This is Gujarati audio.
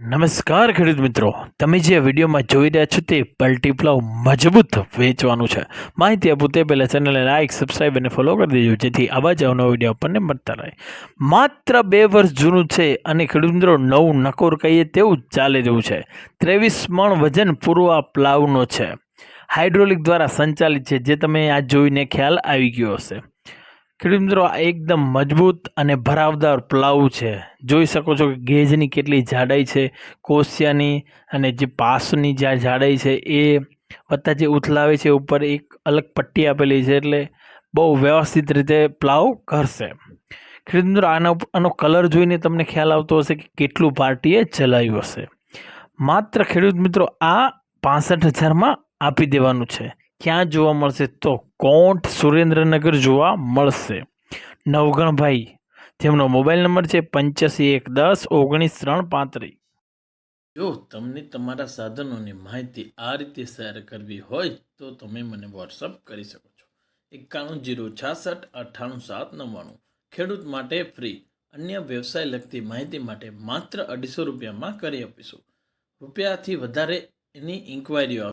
નમસ્કાર ખેડૂત મિત્રો, તમે જે વિડીયોમાં જોઈ રહ્યા છો તે પલટી પ્લાવ મજબૂત વેચવાનું છે. માહિતી આપું તે પહેલાં ચેનલને લાઇક સબસ્ક્રાઈબ અને ફોલો કરી દેજો, જેથી આવા જ અવનવા વીડિયો આપણને મળતા રહે. માત્ર બે વર્ષ જૂનું છે અને ખેડૂત મિત્રો, નવું નકોર કહીએ તેવું ચાલી રહ્યું છે. ત્રેવીસ મણ વજન પૂરું પ્લાવનો છે. હાઇડ્રોલિક દ્વારા સંચાલિત છે, જે તમે આ જોઈને ખ્યાલ આવી ગયો હશે. ખેડૂત મિત્રો, આ એકદમ મજબૂત અને ભરાવદાર પ્લાવ છે. જોઈ શકો છો કે ગેજની કેટલી જાડાઈ છે, કોસિયાની અને જે પાસની જ્યાં જાડાઈ છે, એ વત્તા જે ઉથલાવે છે ઉપર એક અલગ પટ્ટી આપેલી છે, એટલે બહુ વ્યવસ્થિત રીતે પ્લાવ કરશે. ખેડૂત મિત્રો, આના આનો કલર જોઈને તમને ખ્યાલ આવતો હશે કે કેટલું પાર્ટીએ ચલાવ્યું હશે. માત્ર ખેડૂત મિત્રો, આ પાસઠ હજારમાં આપી દેવાનું છે. ક્યાં જોવા મળશે તો કોંટ સુરેન્દ્રનગર જોવા મળશે. નવગણભાઈ જેમનો મોબાઈલ નંબર છે પંચ્યાસી એક દસ ઓગણીસ ત્રણ પાંત્રીસ. જો તમને તમારા સાધનોની માહિતી આ રીતે શેર કરવી હોય તો તમે મને વોટ્સઅપ કરી શકો છો. એકાણું જીરો છાસઠ અઠ્ઠાણું સાત નવ્વાણું. ખેડૂત માટે ફ્રી. અન્ય વ્યવસાય લગતી માહિતી માટે માત્ર અઢીસો રૂપિયામાં કરી આપીશું. રૂપિયાથી વધારે એની ઇન્ક્વાયરીઓ